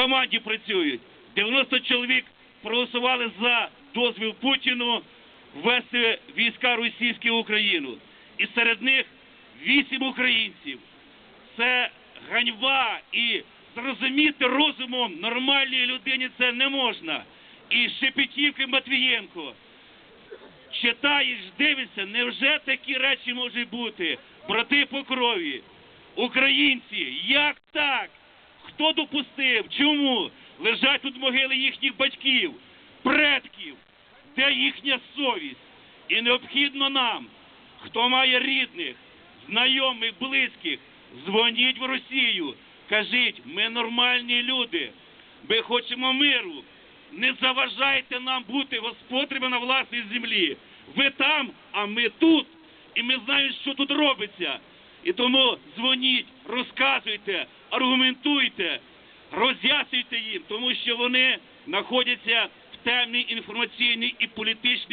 команді працюють. 90 чоловік проголосували за дозвіл Путіну ввести війська російські в Україну. І серед них 8 українців. Це ганьба і зрозуміти розумом нормальній людині це не можна. І Шепетівки Матвієнко. Читаєш, дивишся, невже такі речі можуть бути? Брати по крові, українці, як так? Хто допустив? Чому? Лежать тут могили їхніх батьків, предків, де їхня совість? І необхідно нам, хто має рідних, знайомих, близьких, дзвоніть в Росію, кажіть, ми нормальні люди, ми хочемо миру. Не заважайте нам бути господарями на власній землі. Ви там, а ми тут. І ми знаємо, що тут робиться. І тому дзвоніть, розказуйте, аргументуйте, роз'яснюйте їм, тому що вони знаходяться в темній інформаційній і політичній.